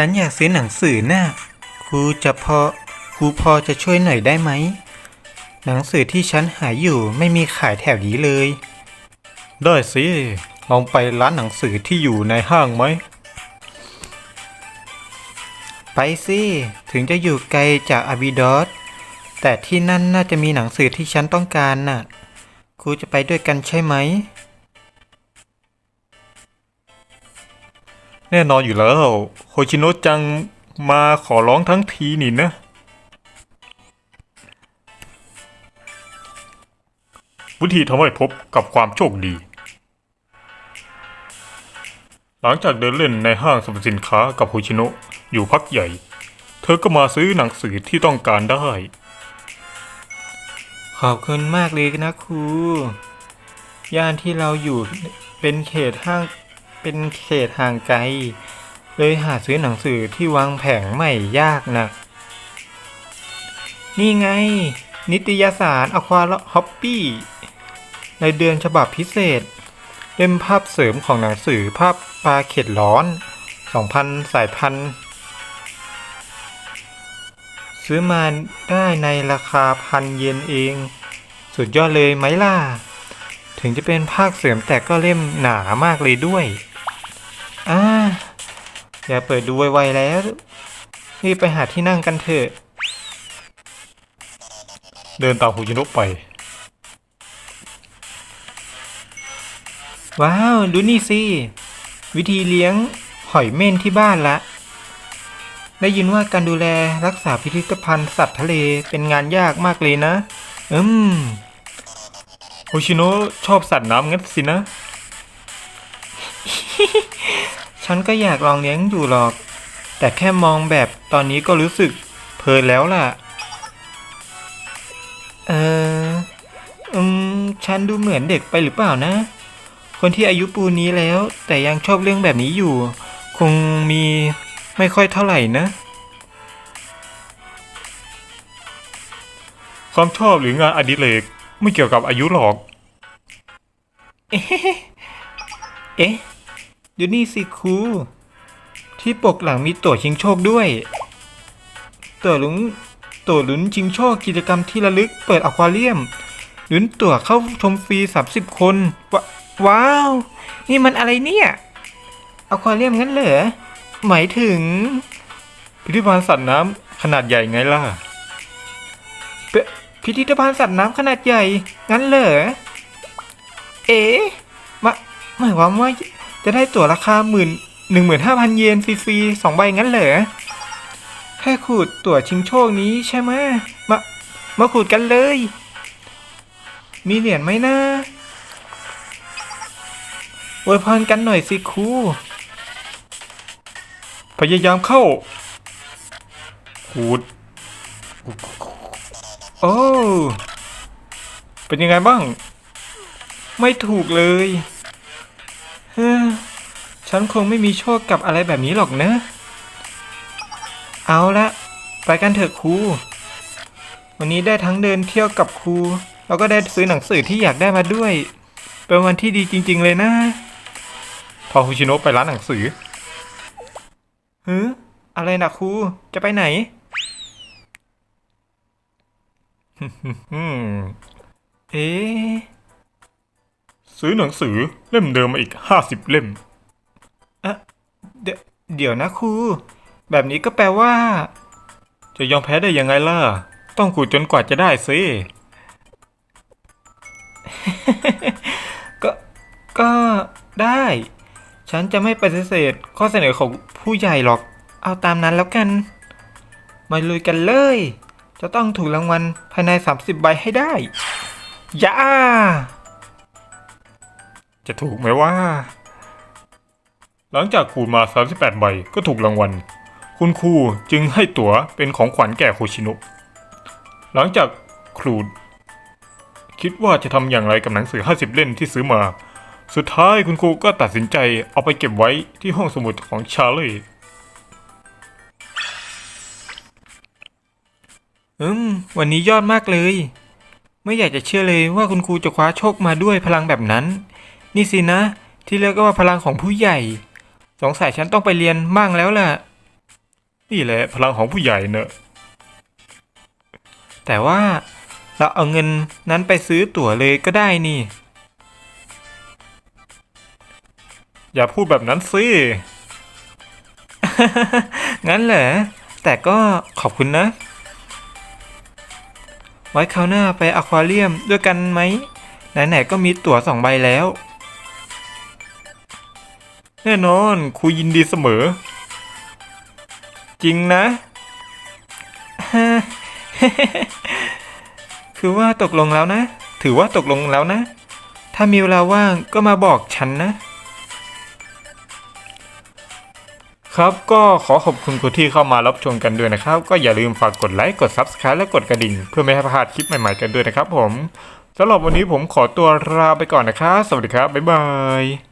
ฉันอยากซื้อหนังสือน่ะครูจะพอครูพอจะช่วยหน่อยได้ไหม หนังสือที่ฉันหาอยู่ไม่มีขายแถวนี้เลย ได้สิลองไปร้านหนังสือที่อยู่ในห้างไหม ไปสิ ถึงจะอยู่ไกลจากอาบิดอสแต่ที่นั่นน่าจะมีหนังสือที่ฉันต้องการน่ะครูจะไปด้วยกันใช่ไหม แน่นอนอยู่แล้วโคชิโนะจังมาขอร้องทั้งทีนี่นะ วิธีทำให้พบกับความโชคดี หลังจากเดินเล่นในห้างสรรพสินค้ากับโคชิโนะอยู่พักใหญ่ เธอก็มาซื้อหนังสือที่ต้องการได้ ขอบคุณมากเลยนะครู ย่านที่เราอยู่เป็นเขตห้าง เป็นเขตห่างไกล เลยหาซื้อหนังสือที่วางแผงไม่ยากนะนี่ไง นิตยสารอควาฮอปปี้ในเดือนฉบับพิเศษ เล่มภาพเสริมของหนังสือภาพปลาเข็ดร้อน 2,000 สายพันธุ์ซื้อมาได้ในราคาพันเยนเอง สุดยอดเลยไหมล่ะ ถึงจะเป็นภาคเสริมแต่ก็เล่มหนามากเลยด้วย อ่า อย่าเปิดดูไวๆแล้ว รีบไปหาที่นั่งกันเถอะ เดินตามฮูจินะไป ว้าว ดูนี่สิ วิธีเลี้ยงหอยเม่นที่บ้านละ ได้ยินว่าการดูแลรักษาพิพิธภัณฑ์สัตว์ทะเลเป็นงานยากมากเลยนะ อืม โฮชิโนะชอบสัตว์น้ำงั้นสินะ ฉันก็อยากลองเลี้ยงอยู่หรอก แต่แค่มองแบบตอนนี้ก็รู้สึกเพลินแล้วล่ะ เอออืมฉันดูเหมือนเด็กไปหรือเปล่านะ คนที่อายุปูนนี้แล้ว แต่ยังชอบเรื่องแบบนี้อยู่ คงมีไม่ค่อยเท่าไหร่นะ ความชอบหรืองานอดิเรก ไม่เกี่ยวกับอายุหรอกเอ๊ะดูนี่สิครู ที่ปกหลังมีตั๋วชิงโชคด้วย ตั๋วลุ้นตั๋วลุ้นชิงโชคกิจกรรมที่ระลึกเปิดอควาเรียมลุ้นตั๋วเข้าชมฟรี 30 คนวว้าว นี่มันอะไรเนี่ยอควาเรียมงั้นเหรอ หมายถึง พิพิธภัณฑ์สัตว์น้ำขนาดใหญ่ไงล่ะเป พิพิธภัณฑ์สัตว์น้ำขนาดใหญ่ งั้นเหรอ เอ๊ะมาหมายความว่าจะได้ตั๋วราคาหมื่นหนึ่งหมื่นห้าพันเยนฟรีๆสองใบงั้นเหรอ แค่ขูดตั๋วชิงโชคนี้ใช่ไหมมา มาขูดกันเลย มีเหรียญไหมนะอวยพรกันหน่อยสิครูพยายามเข้าขูด โอ้ เป็นยังไงบ้าง ไม่ถูกเลยเฮ้อฉันคงไม่มีโชคกับอะไรแบบนี้หรอกเนะเอาละ ไปกันเถอะครู วันนี้ได้ทั้งเดินเที่ยวกับครู แล้วก็ได้ซื้อหนังสือที่อยากได้มาด้วย เป็นวันที่ดีจริง ๆ เลยนะ พอฮูชิโนะไปร้านหนังสือเฮึอะไรนะครู จะไปไหน อืม เอ๊ะซื้อหนังสือเล่มเดิมมาอีกห้าสิบเล่มอะเดยวเดี๋ยวนะครู แบบนี้ก็แปลว่า จะยอมแพ้ได้ยังไงล่ะ ต้องขูดจนกว่าจะได้สิก็ก็ได้ ฉันจะไม่ปฏิเสธข้อเสนอของผู้ใหญ่หรอก เอาตามนั้นแล้วกัน มาลุยกันเลย จะต้องถูกรางวัลภายใน 30 ใบให้ได้ยาจะถูกไหมว่า หลังจากขูดมา 38 ใบก็ถูกรางวัล คุณครูจึงให้ตั๋วเป็นของขวัญแก่โคชินะหลังจากขูคิดว่าจะทำอย่างไรกับหนังสือ 50 เล่มที่ซื้อมา สุดท้ายคุณครูก็ตัดสินใจเอาไปเก็บไว้ที่ห้องสมุดของชาร์ลี อืม วันนี้ยอดมากเลย ไม่อยากจะเชื่อเลยว่าคุณครูจะคว้าโชคมาด้วยพลังแบบนั้น นี่สินะ ที่เรียกว่าพลังของผู้ใหญ่ สงสัยฉันต้องไปเรียนบ้างแล้วล่ะ นี่แหละพลังของผู้ใหญ่เนอะแต่ว่าเราเอาเงินนั้นไปซื้อตั๋วเลยก็ได้นี่ อย่าพูดแบบนั้นสิ งั้นเหรอ แต่ก็ขอบคุณนะ ว้คราวหน้าไปอควาเรียมด้วยกันไหม ไหนๆก็มีตั๋วสองใบแล้ว แน่นอนครูยินดีเสมอ จริงนะ คือว่าตกลงแล้วนะ ถือว่าตกลงแล้วนะ ถ้ามีเวลาว่างก็มาบอกฉันนะ ครับก็ขอขอบคุณคุกที่เข้ามารับชมกันด้วยนะครับ ก็อย่าลืมฝากกดไลค์กด Subscribe และกดกระดิ่ง เพื่อไม่ให้พลาดคลิปใหม่ๆกันด้วยนะครับผมสำหรับวันนี้ผมขอตัวลาไปก่อนนะครับ สวัสดีครับ บ๊ายบาย